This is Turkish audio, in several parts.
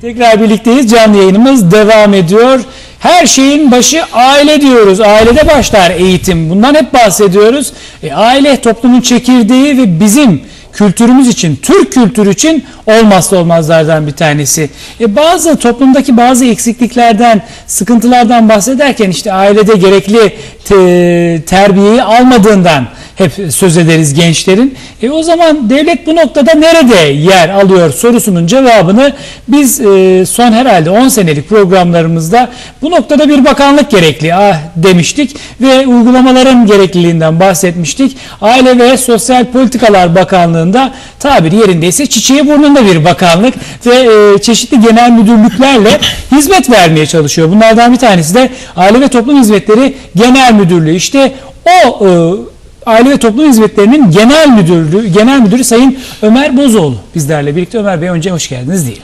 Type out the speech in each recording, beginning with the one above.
Tekrar birlikteyiz. Canlı yayınımız devam ediyor. Her şeyin başı aile diyoruz. Ailede başlar eğitim. Bundan hep bahsediyoruz. E, aile toplumun çekirdeği ve bizim kültürümüz için, Türk kültürü için olmazsa olmazlardan bir tanesi. E, bazı toplumdaki bazı eksikliklerden, sıkıntılardan bahsederken işte ailede gerekli te- terbiyeyi almadığından hep söz ederiz gençlerin. E o zaman devlet bu noktada nerede yer alıyor sorusunun cevabını biz e, son herhalde 10 senelik programlarımızda bu noktada bir bakanlık gerekli ah, demiştik ve uygulamaların gerekliliğinden bahsetmiştik. Aile ve Sosyal Politikalar Bakanlığı'nda tabiri yerindeyse çiçeği burnunda bir bakanlık ve e, çeşitli genel müdürlüklerle hizmet vermeye çalışıyor. Bunlardan bir tanesi de Aile ve Toplum Hizmetleri Genel Müdürlüğü. İşte o e, Aile ve Toplum Hizmetlerinin Genel Müdürlüğü, Genel Müdürü Sayın Ömer Bozoğlu bizlerle birlikte. Ömer Bey önce hoş geldiniz diye.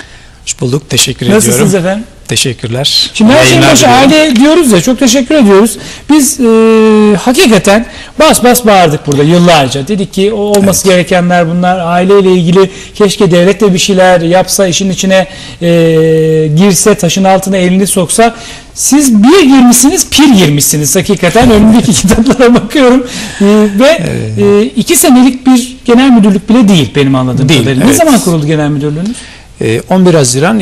Hoş bulduk. Teşekkür Nasılsınız ediyorum. efendim? Teşekkürler. Şimdi her şeyin başı aile diyoruz ya çok teşekkür ediyoruz. Biz e, hakikaten bas bas bağırdık burada yıllarca. Dedik ki o olması gerekenler bunlar aileyle ilgili keşke devlet de bir şeyler yapsa işin içine e, girse taşın altına elini soksa. Siz bir girmişsiniz pir girmişsiniz hakikaten önümdeki kitaplara bakıyorum E, ve e, iki senelik bir genel müdürlük bile değil benim anladığım Değil, kadarıyla. Ne evet. zaman kuruldu genel müdürlüğünüz? Ee, 11 Haziran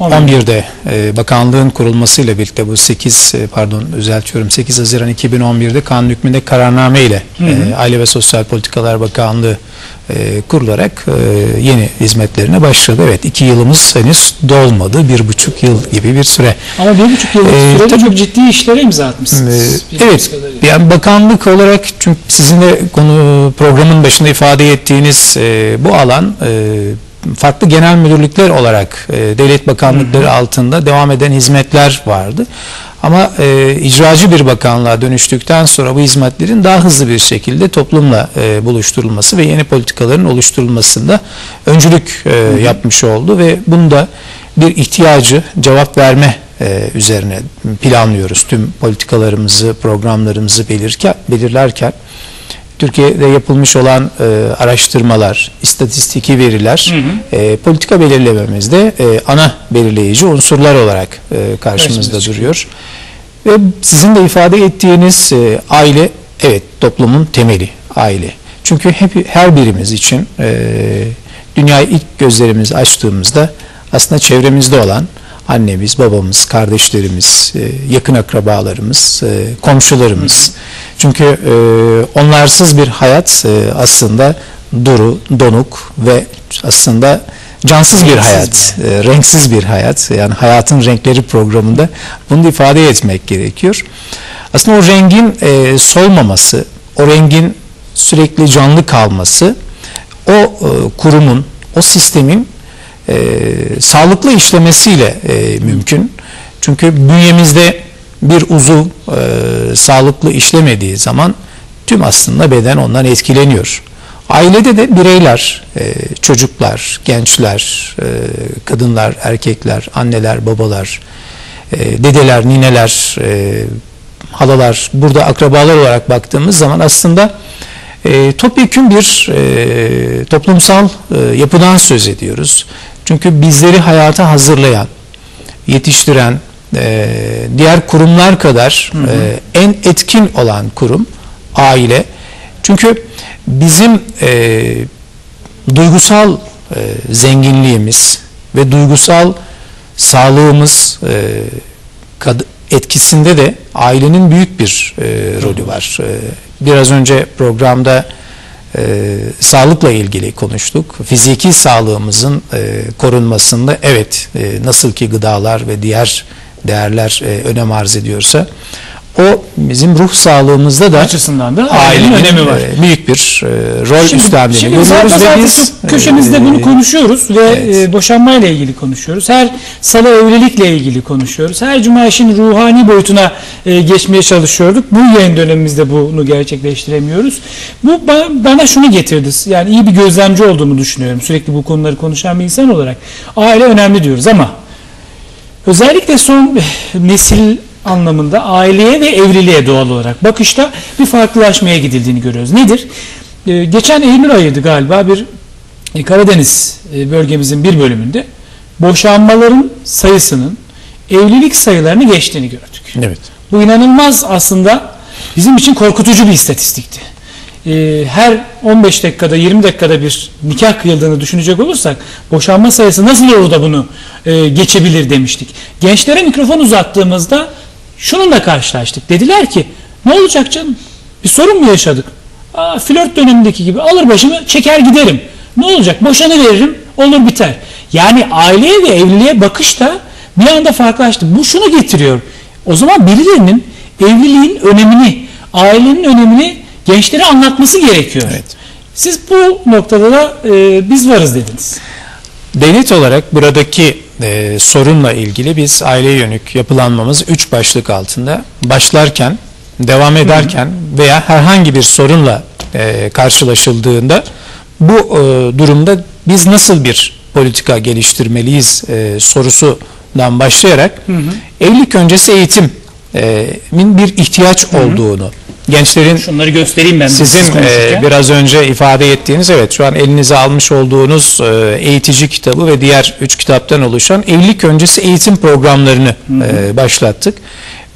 2011'de e, bakanlığın kurulmasıyla birlikte bu 8 e, pardon düzeltiyorum 8 Haziran 2011'de kanun hükmünde kararname ile e, Aile ve Sosyal Politikalar Bakanlığı e, kurularak e, yeni hizmetlerine başladı. Evet iki yılımız henüz dolmadı. Bir buçuk yıl gibi bir süre. Ama bir buçuk yıllık Ee, sürede tabii- çok ciddi işlere imza atmışsınız. Bildiğimiz Evet, yani bakanlık olarak çünkü sizin de konu programın başında ifade ettiğiniz e, bu alan e, farklı genel müdürlükler olarak e, devlet bakanlıkları altında devam eden hizmetler vardı. Ama e, icracı bir bakanlığa dönüştükten sonra bu hizmetlerin daha hızlı bir şekilde toplumla e, buluşturulması ve yeni politikaların oluşturulmasında öncülük e, yapmış oldu ve bunda bir ihtiyacı cevap verme e, üzerine planlıyoruz. Tüm politikalarımızı, programlarımızı belirken, belirlerken Türkiye'de yapılmış olan e, araştırmalar, istatistiki veriler e, politika belirlememizde e, ana belirleyici unsurlar olarak e, karşımızda Karşımıza duruyor. Ve sizin de ifade ettiğiniz e, aile, evet toplumun temeli aile. Çünkü hep her birimiz için e, dünyayı ilk gözlerimizi açtığımızda aslında çevremizde olan annemiz, babamız, kardeşlerimiz, e, yakın akrabalarımız, e, komşularımız. Çünkü e, onlarsız bir hayat aslında duru, donuk ve aslında cansız bir hayat, e, renksiz bir hayat. Yani hayatın renkleri programında bunu ifade etmek gerekiyor. Aslında o rengin solmaması, o rengin sürekli canlı kalması, o kurumun, o sistemin e, sağlıklı işlemesiyle e, mümkün. Çünkü bünyemizde bir uzuv e, sağlıklı işlemediği zaman tüm aslında beden ondan etkileniyor. Ailede de bireyler, e, çocuklar, gençler, e, kadınlar, erkekler, anneler, babalar, e, dedeler, nineler, e, halalar, burada akrabalar olarak baktığımız zaman aslında e, topyekün bir e, toplumsal e, yapıdan söz ediyoruz. Çünkü bizleri hayata hazırlayan, yetiştiren, e, diğer kurumlar kadar e, en etkin olan kurum aile. Çünkü bizim e, duygusal e, zenginliğimiz ve duygusal sağlığımız e, kad- etkisinde de ailenin büyük bir e, rolü var. E, biraz önce programda e, sağlıkla ilgili konuştuk. Fiziki sağlığımızın e, korunmasında evet e, nasıl ki gıdalar ve diğer değerler e, önem arz ediyorsa o bizim ruh sağlığımızda da açısından da ailenin önemi var. e, büyük bir e, rol Şimdi, üstlendiğini şimdi görüyoruz zaten biz çok köşemizde bunu e, konuşuyoruz ve evet. e, boşanmayla ilgili konuşuyoruz. Her salı evlilikle ilgili konuşuyoruz. Her cuma işin ruhani boyutuna e, geçmeye çalışıyorduk. Bu yayın dönemimizde bunu gerçekleştiremiyoruz. Bu ba- bana şunu getirdi. Yani iyi bir gözlemci olduğumu düşünüyorum. Sürekli bu konuları konuşan bir insan olarak. Aile önemli diyoruz ama özellikle son nesil anlamında aileye ve evliliğe doğal olarak bakışta bir farklılaşmaya gidildiğini görüyoruz. Nedir? Ee, geçen Eylül ayıydı galiba bir e, Karadeniz e, bölgemizin bir bölümünde boşanmaların sayısının evlilik sayılarını geçtiğini gördük. Evet. Bu inanılmaz aslında bizim için korkutucu bir istatistikti. Ee, her 15 dakikada 20 dakikada bir nikah kıyıldığını düşünecek olursak boşanma sayısı nasıl olur da bunu e, geçebilir demiştik. Gençlere mikrofon uzattığımızda şununla karşılaştık. Dediler ki ne olacak canım? Bir sorun mu yaşadık? Aa, flört dönemindeki gibi alır başımı çeker giderim. Ne olacak? Boşanı veririm olur biter. Yani aileye ve evliliğe bakış da bir anda farklılaştı. Bu şunu getiriyor. O zaman birilerinin evliliğin önemini, ailenin önemini gençlere anlatması gerekiyor. Evet. Siz bu noktada da e, biz varız dediniz. Devlet olarak buradaki e, sorunla ilgili biz aileye yönük yapılanmamız üç başlık altında. Başlarken, devam ederken veya herhangi bir sorunla e, karşılaşıldığında bu e, durumda biz nasıl bir politika geliştirmeliyiz e, sorusundan başlayarak evlilik öncesi eğitimin bir ihtiyaç olduğunu, gençlerin Şunları göstereyim ben. sizin e, biraz önce ifade ettiğiniz evet şu an elinize almış olduğunuz e, eğitici kitabı ve diğer üç kitaptan oluşan evlilik öncesi eğitim programlarını e, başlattık.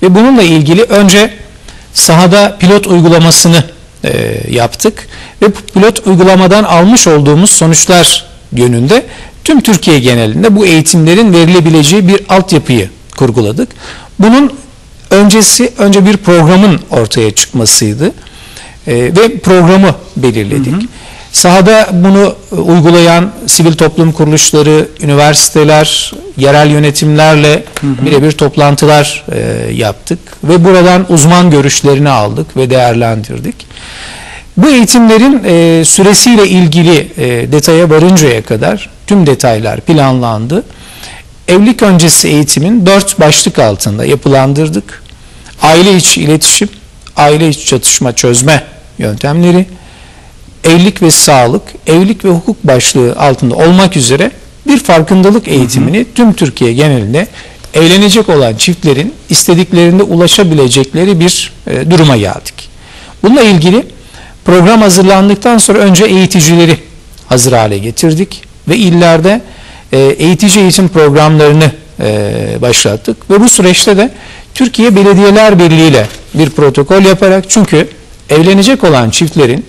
Ve bununla ilgili önce sahada pilot uygulamasını e, yaptık. Ve pilot uygulamadan almış olduğumuz sonuçlar yönünde tüm Türkiye genelinde bu eğitimlerin verilebileceği bir altyapıyı kurguladık. Bunun öncesi önce bir programın ortaya çıkmasıydı E, ve programı belirledik. Sahada bunu e, uygulayan sivil toplum kuruluşları, üniversiteler, yerel yönetimlerle birebir toplantılar e, yaptık ve buradan uzman görüşlerini aldık ve değerlendirdik. Bu eğitimlerin e, süresiyle ilgili e, detaya varıncaya kadar tüm detaylar planlandı. Evlilik öncesi eğitimin dört başlık altında yapılandırdık. Aile içi iletişim, aile içi çatışma çözme yöntemleri, evlilik ve sağlık, evlilik ve hukuk başlığı altında olmak üzere bir farkındalık eğitimini tüm Türkiye genelinde evlenecek olan çiftlerin istediklerinde ulaşabilecekleri bir e, duruma geldik. Bununla ilgili program hazırlandıktan sonra önce eğiticileri hazır hale getirdik ve illerde e, eğitici eğitim programlarını e, başlattık ve bu süreçte de Türkiye Belediyeler Birliği ile bir protokol yaparak çünkü evlenecek olan çiftlerin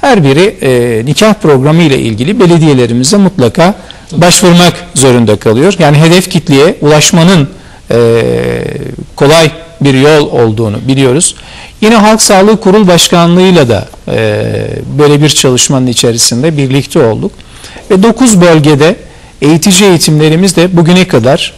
her biri e, nikah programı ile ilgili belediyelerimize mutlaka başvurmak zorunda kalıyor. Yani hedef kitleye ulaşmanın e, kolay bir yol olduğunu biliyoruz. Yine Halk Sağlığı Kurul Başkanlığı'yla da e, böyle bir çalışmanın içerisinde birlikte olduk. Ve 9 bölgede eğitici eğitimlerimiz de bugüne kadar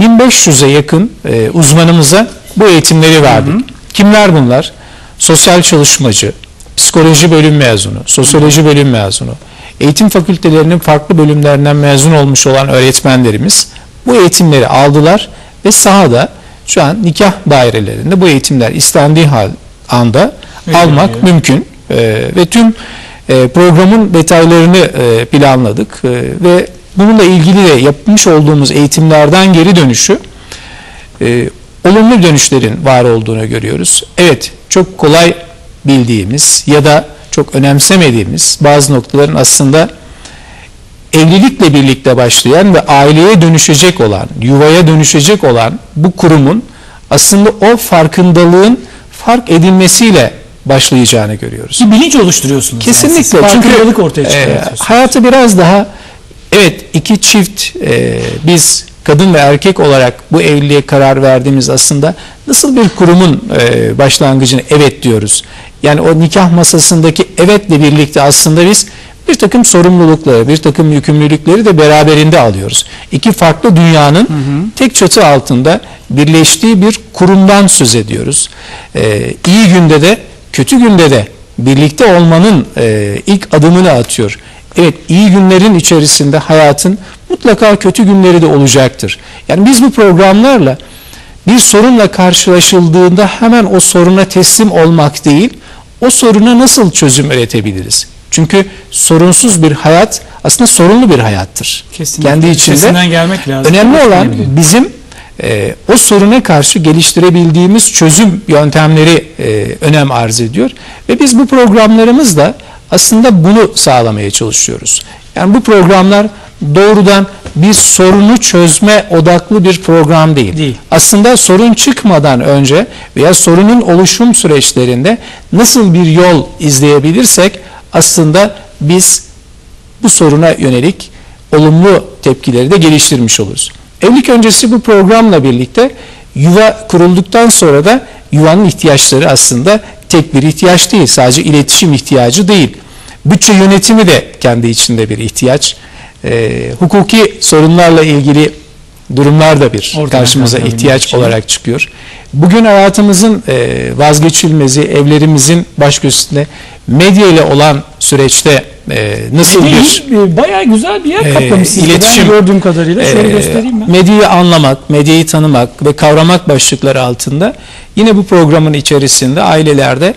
1500'e yakın e, uzmanımıza bu eğitimleri verdik. Kimler bunlar? Sosyal çalışmacı, psikoloji bölüm mezunu, sosyoloji bölüm mezunu, eğitim fakültelerinin farklı bölümlerinden mezun olmuş olan öğretmenlerimiz bu eğitimleri aldılar ve sahada şu an nikah dairelerinde bu eğitimler istendiği hal anda Veriliyor. almak mümkün Ee, ve tüm e, programın detaylarını e, planladık Ee, ve bununla ilgili de yapmış olduğumuz eğitimlerden geri dönüşü e, olumlu dönüşlerin var olduğunu görüyoruz. Evet çok kolay bildiğimiz ya da çok önemsemediğimiz bazı noktaların aslında evlilikle birlikte başlayan ve aileye dönüşecek olan, yuvaya dönüşecek olan bu kurumun aslında o farkındalığın fark edilmesiyle başlayacağını görüyoruz. Bir bilinç oluşturuyorsunuz. Kesinlikle. Yani. Siz Çünkü farkındalık ortaya e, çıkartıyorsunuz. hayatı biraz daha evet iki çift e, biz kadın ve erkek olarak bu evliliğe karar verdiğimiz aslında nasıl bir kurumun e, başlangıcını evet diyoruz. Yani o nikah masasındaki evetle birlikte aslında biz bir takım sorumlulukları, bir takım yükümlülükleri de beraberinde alıyoruz. İki farklı dünyanın tek çatı altında birleştiği bir kurumdan söz ediyoruz. Ee, iyi günde de kötü günde de birlikte olmanın e, ilk adımını atıyor. Evet iyi günlerin içerisinde hayatın mutlaka kötü günleri de olacaktır. Yani biz bu programlarla bir sorunla karşılaşıldığında hemen o soruna teslim olmak değil, o soruna nasıl çözüm üretebiliriz? Çünkü sorunsuz bir hayat aslında sorunlu bir hayattır. Kesinlikle. Kendi içinde. Üstesinden gelmek lazım. Önemli olan bizim e, o soruna karşı geliştirebildiğimiz çözüm yöntemleri e, önem arz ediyor. Ve biz bu programlarımızla aslında bunu sağlamaya çalışıyoruz. Yani bu programlar doğrudan bir sorunu çözme odaklı bir program değil. Değil. Aslında sorun çıkmadan önce veya sorunun oluşum süreçlerinde nasıl bir yol izleyebilirsek aslında biz bu soruna yönelik olumlu tepkileri de geliştirmiş oluruz. Evlilik öncesi bu programla birlikte yuva kurulduktan sonra da yuvanın ihtiyaçları aslında tek bir ihtiyaç değil. Sadece iletişim ihtiyacı değil. Bütçe yönetimi de kendi içinde bir ihtiyaç. Ee, hukuki sorunlarla ilgili durumlar da bir Ortadan karşımıza ihtiyaç için. olarak çıkıyor. Bugün hayatımızın e, vazgeçilmezi, evlerimizin baş köşesinde medya ile olan süreçte e, nasıl bir Bir, e, bayağı güzel bir yer Ee, kaplamışsınız. iletişim, Ben gördüğüm kadarıyla. Şöyle Ee, göstereyim ben. Medyayı anlamak, medyayı tanımak ve kavramak başlıkları altında yine bu programın içerisinde ailelerde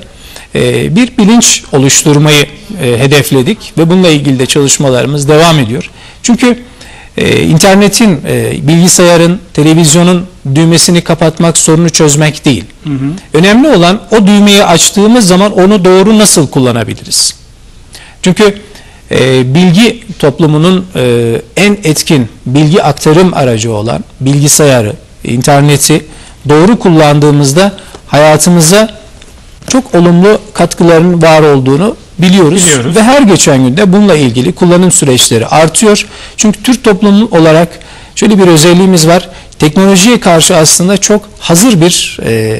e, bir bilinç oluşturmayı e, hedefledik ve bununla ilgili de çalışmalarımız devam ediyor. Çünkü e, internetin, e, bilgisayarın, televizyonun düğmesini kapatmak, sorunu çözmek değil. Önemli olan o düğmeyi açtığımız zaman onu doğru nasıl kullanabiliriz? Çünkü e, bilgi toplumunun e, en etkin bilgi aktarım aracı olan bilgisayarı, interneti doğru kullandığımızda hayatımıza çok olumlu katkıların var olduğunu biliyoruz. Biliyoruz. Ve her geçen günde bununla ilgili kullanım süreçleri artıyor. Çünkü Türk toplumu olarak şöyle bir özelliğimiz var. Teknolojiye karşı aslında çok hazır bir e,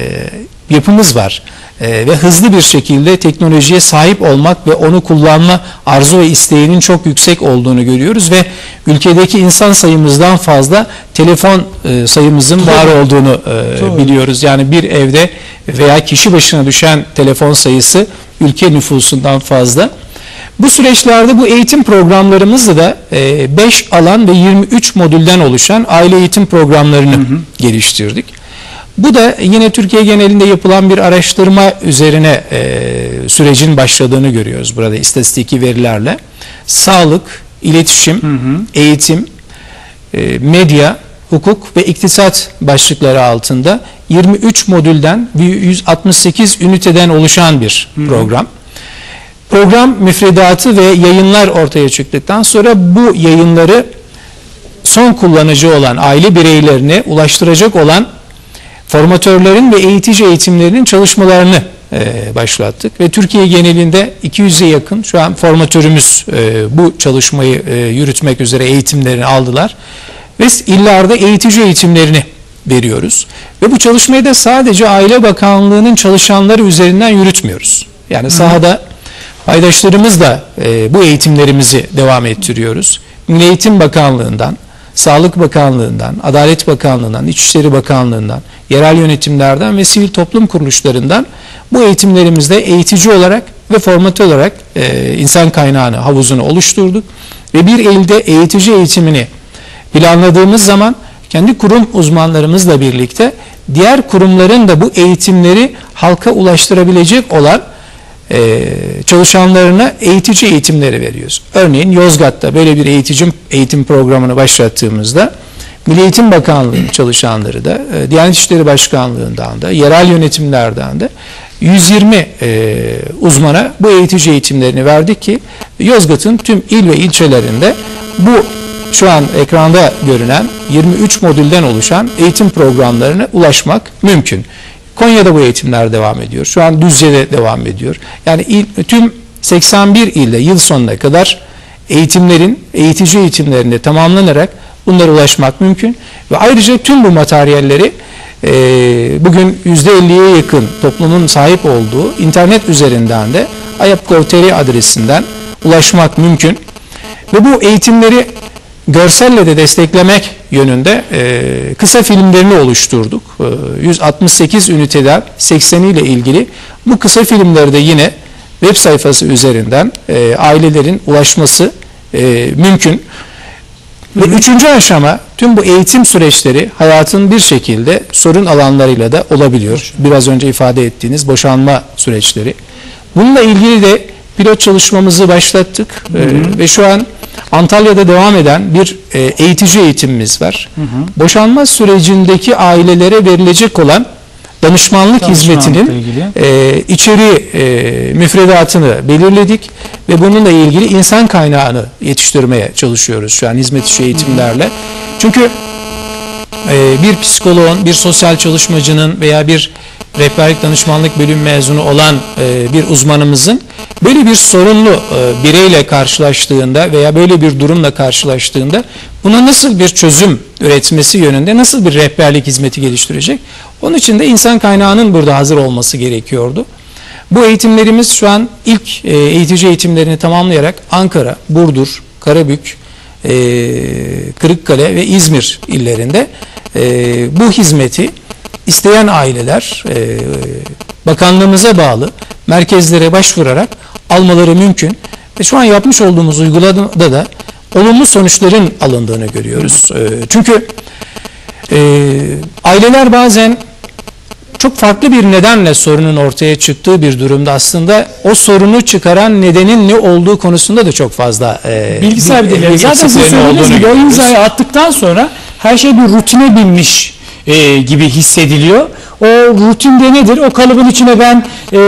yapımız var. E, ve hızlı bir şekilde teknolojiye sahip olmak ve onu kullanma arzu ve isteğinin çok yüksek olduğunu görüyoruz ve ülkedeki insan sayımızdan fazla telefon e, sayımızın var olduğunu e, biliyoruz. Yani bir evde veya kişi başına düşen telefon sayısı ülke nüfusundan fazla. Bu süreçlerde bu eğitim programlarımızda da 5 alan ve 23 modülden oluşan aile eğitim programlarını geliştirdik. Bu da yine Türkiye genelinde yapılan bir araştırma üzerine e, sürecin başladığını görüyoruz burada istatistiki verilerle. Sağlık, iletişim, eğitim, e, medya, hukuk ve iktisat başlıkları altında 23 modülden ve 168 üniteden oluşan bir program. Program müfredatı ve yayınlar ortaya çıktıktan sonra bu yayınları son kullanıcı olan aile bireylerine ulaştıracak olan formatörlerin ve eğitici eğitimlerinin çalışmalarını e, başlattık ve Türkiye genelinde 200'e yakın şu an formatörümüz e, bu çalışmayı e, yürütmek üzere eğitimlerini aldılar ve illarda eğitici eğitimlerini veriyoruz ve bu çalışmayı da sadece Aile Bakanlığı'nın çalışanları üzerinden yürütmüyoruz. Yani sahada paydaşlarımız da e, bu eğitimlerimizi devam ettiriyoruz. Milli Eğitim Bakanlığı'ndan, Sağlık Bakanlığı'ndan, Adalet Bakanlığı'ndan, İçişleri Bakanlığı'ndan, yerel yönetimlerden ve sivil toplum kuruluşlarından bu eğitimlerimizde eğitici olarak ve formatör olarak e, insan kaynağını, havuzunu oluşturduk. Ve bir elde eğitici eğitimini planladığımız zaman kendi kurum uzmanlarımızla birlikte diğer kurumların da bu eğitimleri halka ulaştırabilecek olan e, çalışanlarına eğitici eğitimleri veriyoruz. Örneğin Yozgat'ta böyle bir eğitici eğitim programını başlattığımızda Milli Eğitim Bakanlığı çalışanları da, e, Diyanet İşleri Başkanlığı'ndan da, yerel yönetimlerden de 120 e, uzmana bu eğitici eğitimlerini verdik ki Yozgat'ın tüm il ve ilçelerinde bu şu an ekranda görünen 23 modülden oluşan eğitim programlarına ulaşmak mümkün. Konya'da bu eğitimler devam ediyor. Şu an Düzce'de devam ediyor. Yani il, tüm 81 ilde yıl sonuna kadar eğitimlerin, eğitici eğitimlerinde tamamlanarak bunlara ulaşmak mümkün. Ve ayrıca tüm bu materyalleri e, bugün %50'ye yakın toplumun sahip olduğu internet üzerinden de ayap.gov.tr adresinden ulaşmak mümkün. Ve bu eğitimleri görselle de desteklemek yönünde e, kısa filmlerini oluşturduk. E, 168 üniteden 80'i ile ilgili bu kısa filmleri de yine web sayfası üzerinden e, ailelerin ulaşması e, mümkün. Ve üçüncü aşama tüm bu eğitim süreçleri hayatın bir şekilde sorun alanlarıyla da olabiliyor. Biraz önce ifade ettiğiniz boşanma süreçleri. Bununla ilgili de pilot çalışmamızı başlattık Ee, ve şu an Antalya'da devam eden bir e, eğitici eğitimimiz var. Boşanma sürecindeki ailelere verilecek olan danışmanlık hizmetinin e, içeri e, müfredatını belirledik ve bununla ilgili insan kaynağını yetiştirmeye çalışıyoruz şu an hizmet içi eğitimlerle. Çünkü e, bir psikoloğun, bir sosyal çalışmacının veya bir rehberlik danışmanlık bölüm mezunu olan e, bir uzmanımızın böyle bir sorunlu e, bireyle karşılaştığında veya böyle bir durumla karşılaştığında buna nasıl bir çözüm üretmesi yönünde nasıl bir rehberlik hizmeti geliştirecek? Onun için de insan kaynağının burada hazır olması gerekiyordu. Bu eğitimlerimiz şu an ilk e, eğitici eğitimlerini tamamlayarak Ankara, Burdur, Karabük, e, Kırıkkale ve İzmir illerinde e, bu hizmeti isteyen aileler e, bakanlığımıza bağlı merkezlere başvurarak almaları mümkün. Ve şu an yapmış olduğumuz uygulamada da olumlu sonuçların alındığını görüyoruz. E, çünkü e, aileler bazen çok farklı bir nedenle sorunun ortaya çıktığı bir durumda aslında o sorunu çıkaran nedenin ne olduğu konusunda da çok fazla e, Bilgisayar bil- bilgileri. bilgi Zaten siz söylediğiniz gibi o imzayı attıktan sonra her şey bir rutine binmiş e, gibi hissediliyor. O rutinde nedir? O kalıbın içine ben e,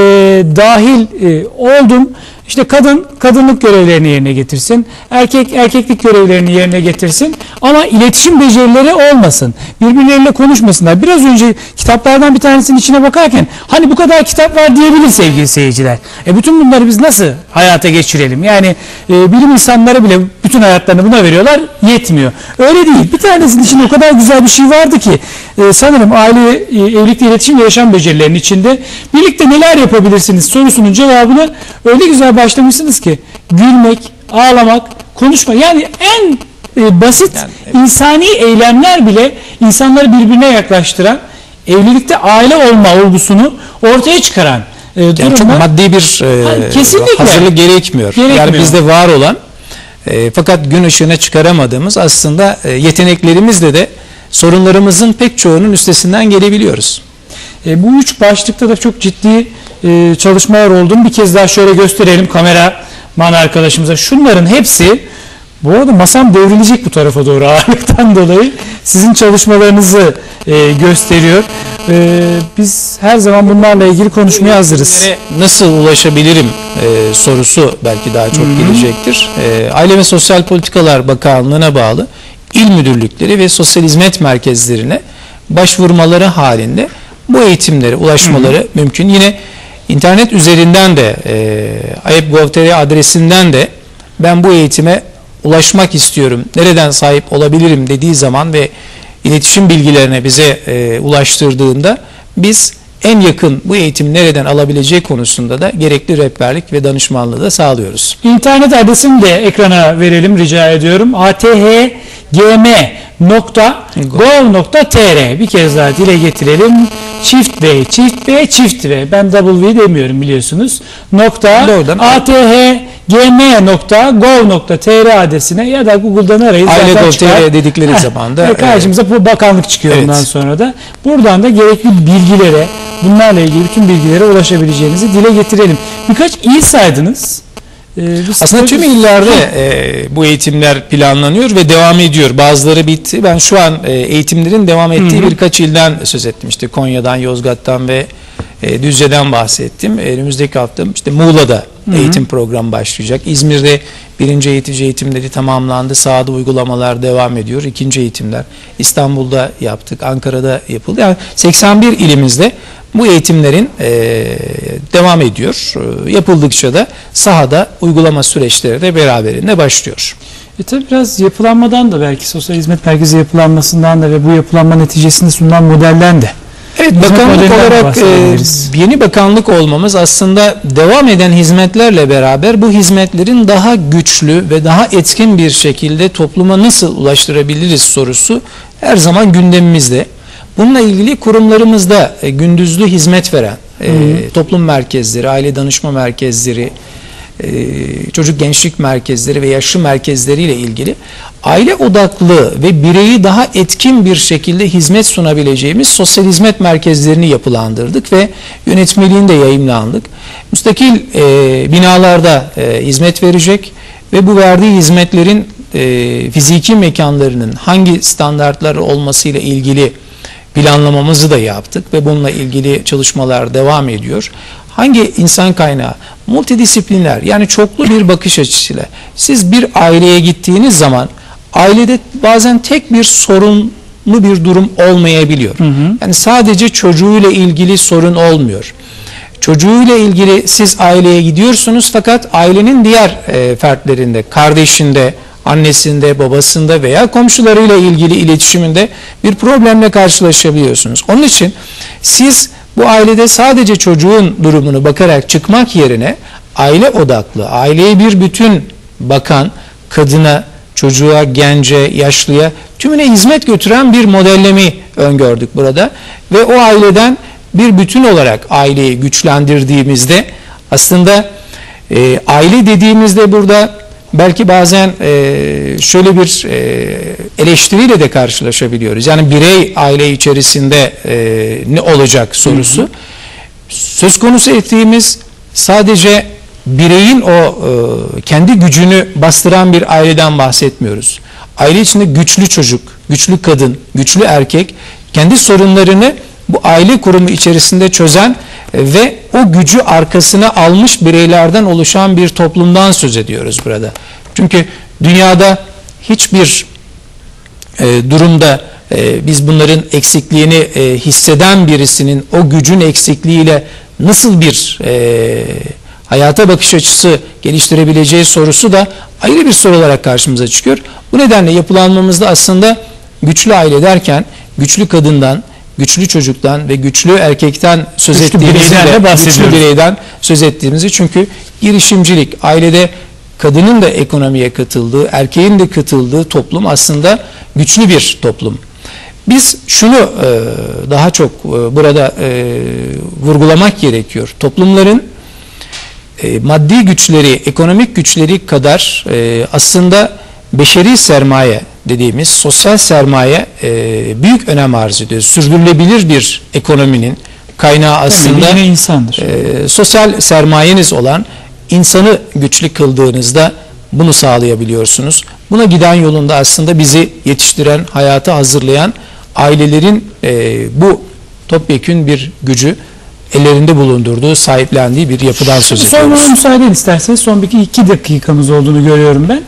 dahil e, oldum. İşte kadın kadınlık görevlerini yerine getirsin. Erkek erkeklik görevlerini yerine getirsin. Ama iletişim becerileri olmasın. Birbirleriyle konuşmasınlar. Biraz önce kitaplardan bir tanesinin içine bakarken hani bu kadar kitap var diyebilir sevgili seyirciler. E bütün bunları biz nasıl hayata geçirelim? Yani e, bilim insanları bile bütün hayatlarını buna veriyorlar yetmiyor. Öyle değil. Bir tanesinin içinde o kadar güzel bir şey vardı ki e, sanırım aile, e, evlilikte iletişim ve yaşam becerilerinin içinde birlikte neler yapabilirsiniz sorusunun cevabını öyle güzel başlamışsınız ki gülmek, ağlamak, konuşma yani en e, basit Yani, insani eylemler bile insanları birbirine yaklaştıran evlilikte aile olma olgusunu ortaya çıkaran e, Yani çok maddi bir e, kesinlikle. hazırlık gerekmiyor. Gerekmiyor. Yani bizde var olan e, fakat gün ışığına çıkaramadığımız aslında e, yeteneklerimizle de sorunlarımızın pek çoğunun üstesinden gelebiliyoruz. E, bu üç başlıkta da çok ciddi e, çalışmalar olduğunu bir kez daha şöyle gösterelim kameraman arkadaşımıza. Şunların hepsi bu arada masam devrilecek bu tarafa doğru ağırlıktan dolayı sizin çalışmalarınızı e, gösteriyor. E, biz her zaman bunlarla ilgili konuşmaya hazırız. Nasıl ulaşabilirim e, sorusu belki daha çok gelecektir. E, Aile ve Sosyal Politikalar Bakanlığı'na bağlı il müdürlükleri ve sosyal hizmet merkezlerine başvurmaları halinde bu eğitimlere ulaşmaları mümkün. Yine internet üzerinden de e, ayep.gov.tr adresinden de ben bu eğitime ulaşmak istiyorum, nereden sahip olabilirim dediği zaman ve iletişim bilgilerine bize e, ulaştırdığında biz en yakın bu eğitimi nereden alabileceği konusunda da gerekli rehberlik ve danışmanlığı da sağlıyoruz. İnternet adresini de ekrana verelim rica ediyorum. athgm.gov.tr bir kez daha dile getirelim. Çift V, çift V, çift V. Ben double V demiyorum biliyorsunuz. Nokta Doğrudan. athgm.gov.tr adresine ya da Google'dan arayın. Aile.gov.tr dedikleri zaman da, karşımıza bu bakanlık çıkıyor Evet. ondan sonra da. Buradan da gerekli bilgilere, bunlarla ilgili bütün bilgilere ulaşabileceğinizi dile getirelim. Birkaç il saydınız. Ee, Aslında tüm illerde e, bu eğitimler planlanıyor ve devam ediyor. Bazıları bitti. Ben şu an e, eğitimlerin devam ettiği birkaç ilden söz ettim. İşte Konya'dan, Yozgat'tan ve e, Düzce'den bahsettim. E, Önümüzdeki hafta işte Muğla'da eğitim programı başlayacak. İzmir'de birinci eğitici eğitimleri tamamlandı. Sahada uygulamalar devam ediyor. İkinci eğitimler İstanbul'da yaptık, Ankara'da yapıldı. Yani 81 ilimizde bu eğitimlerin e, devam ediyor. E, yapıldıkça da sahada uygulama süreçleri de beraberinde başlıyor. E tabi biraz yapılanmadan da belki sosyal hizmet merkezi yapılanmasından da ve bu yapılanma neticesinde sunulan modelden de. Evet Hizmet bakanlık olarak e, yeni bakanlık olmamız aslında devam eden hizmetlerle beraber bu hizmetlerin daha güçlü ve daha etkin bir şekilde topluma nasıl ulaştırabiliriz sorusu her zaman gündemimizde. Bununla ilgili kurumlarımızda e, gündüzlü hizmet veren e, toplum merkezleri, aile danışma merkezleri, e, çocuk gençlik merkezleri ve yaşlı merkezleriyle ilgili aile odaklı ve bireyi daha etkin bir şekilde hizmet sunabileceğimiz sosyal hizmet merkezlerini yapılandırdık ve yönetmeliğinde yayınlandık. Müstakil e, binalarda e, hizmet verecek ve bu verdiği hizmetlerin e, fiziki mekanlarının hangi standartlar olmasıyla ilgili planlamamızı da yaptık ve bununla ilgili çalışmalar devam ediyor. Hangi insan kaynağı? Multidisipliner yani çoklu bir bakış açısıyla. Siz bir aileye gittiğiniz zaman ailede bazen tek bir sorunlu bir durum olmayabiliyor. Yani sadece çocuğuyla ilgili sorun olmuyor. Çocuğuyla ilgili siz aileye gidiyorsunuz fakat ailenin diğer e, fertlerinde, kardeşinde, annesinde, babasında veya komşularıyla ilgili iletişiminde bir problemle karşılaşabiliyorsunuz. Onun için siz bu ailede sadece çocuğun durumunu bakarak çıkmak yerine aile odaklı, aileye bir bütün bakan, kadına, çocuğa, gence, yaşlıya tümüne hizmet götüren bir modellemi öngördük burada. Ve o aileden bir bütün olarak aileyi güçlendirdiğimizde aslında e, aile dediğimizde burada belki bazen e, şöyle bir e, eleştiriyle de karşılaşabiliyoruz. Yani birey aile içerisinde e, ne olacak sorusu. Hı hı. Söz konusu ettiğimiz sadece bireyin o e, kendi gücünü bastıran bir aileden bahsetmiyoruz. Aile içinde güçlü çocuk, güçlü kadın, güçlü erkek kendi sorunlarını bu aile kurumu içerisinde çözen ve o gücü arkasına almış bireylerden oluşan bir toplumdan söz ediyoruz burada. Çünkü dünyada hiçbir e, durumda e, biz bunların eksikliğini e, hisseden birisinin o gücün eksikliğiyle nasıl bir e, hayata bakış açısı geliştirebileceği sorusu da ayrı bir soru olarak karşımıza çıkıyor. Bu nedenle yapılanmamızda aslında güçlü aile derken güçlü kadından, güçlü çocuktan ve güçlü erkekten söz güçlü ettiğimizi güçlü bireyden söz ettiğimizi çünkü girişimcilik ailede kadının da ekonomiye katıldığı, erkeğin de katıldığı toplum aslında güçlü bir toplum. Biz şunu e, daha çok e, burada e, vurgulamak gerekiyor. Toplumların maddi güçleri, ekonomik güçleri kadar aslında beşeri sermaye dediğimiz sosyal sermaye büyük önem arz ediyor. Sürdürülebilir bir ekonominin kaynağı aslında insandır. sosyal sermayeniz olan insanı güçlü kıldığınızda bunu sağlayabiliyorsunuz. Buna giden yolunda aslında bizi yetiştiren, hayata hazırlayan ailelerin e, bu topyekün bir gücü ellerinde bulundurduğu, sahiplendiği bir yapıdan söz ediyoruz. Sonra müsaade isterseniz son bir iki dakikamız olduğunu görüyorum ben.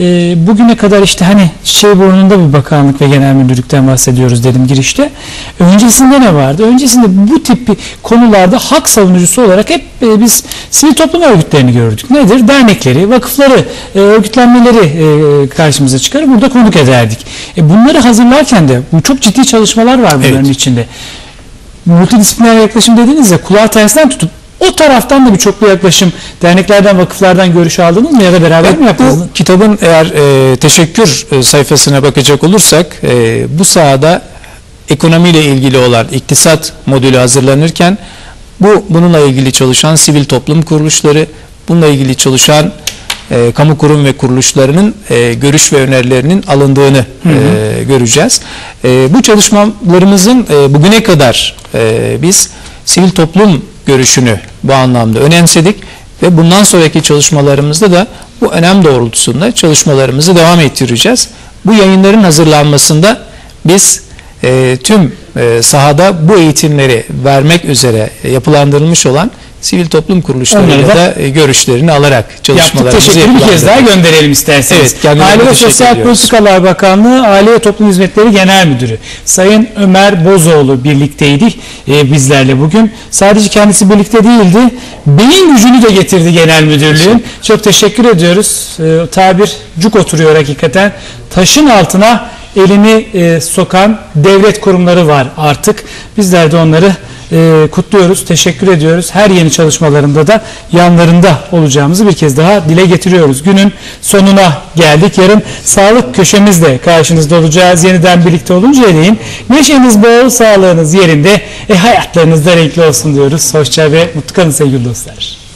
E, bugüne kadar işte hani şey burnunda bir bakanlık ve genel müdürlükten bahsediyoruz dedim girişte. Öncesinde ne vardı? Öncesinde bu tip konularda hak savunucusu olarak hep e, biz sivil toplum örgütlerini gördük. Nedir? Dernekleri, vakıfları, e, örgütlenmeleri e, karşımıza çıkar. Burada konuk ederdik. E, bunları hazırlarken de bu çok ciddi çalışmalar var bunların evet. içinde multidisipliner yaklaşım dediniz ya kulağı tersinden tutup o taraftan da bir çoklu yaklaşım derneklerden, vakıflardan görüş aldınız mı ya da beraber evet, mi yaptınız? Bu kitabın eğer e, teşekkür e, sayfasına bakacak olursak e, bu sahada ekonomiyle ilgili olan iktisat modülü hazırlanırken bu bununla ilgili çalışan sivil toplum kuruluşları, bununla ilgili çalışan e, kamu kurum ve kuruluşlarının e, görüş ve önerilerinin alındığını hı hı. E, göreceğiz. E, bu çalışmalarımızın e, bugüne kadar e, biz sivil toplum görüşünü bu anlamda önemsedik ve bundan sonraki çalışmalarımızda da bu önem doğrultusunda çalışmalarımızı devam ettireceğiz. Bu yayınların hazırlanmasında biz e, tüm e, sahada bu eğitimleri vermek üzere yapılandırılmış olan sivil toplum kuruluşlarıyla da, da e, görüşlerini alarak çalışmalarımızı Teşekkür bir kez daha gönderelim isterseniz. Evet, Aile ve Sosyal Politikalar Bakanlığı Aile ve Toplum Hizmetleri Genel Müdürü Sayın Ömer Bozoğlu birlikteydik e, bizlerle bugün. Sadece kendisi birlikte değildi. Beyin gücünü de getirdi genel müdürlüğün. Çok teşekkür ediyoruz. E, tabir cuk oturuyor hakikaten. Taşın altına elini e, sokan devlet kurumları var artık. Bizler de onları e, kutluyoruz, teşekkür ediyoruz. Her yeni çalışmalarında da yanlarında olacağımızı bir kez daha dile getiriyoruz. Günün sonuna geldik. Yarın sağlık köşemizde karşınızda olacağız. Yeniden birlikte olunca değin. Neşeniz bol, sağlığınız yerinde, e, hayatlarınız da renkli olsun diyoruz. Hoşça ve mutlu kalın sevgili dostlar.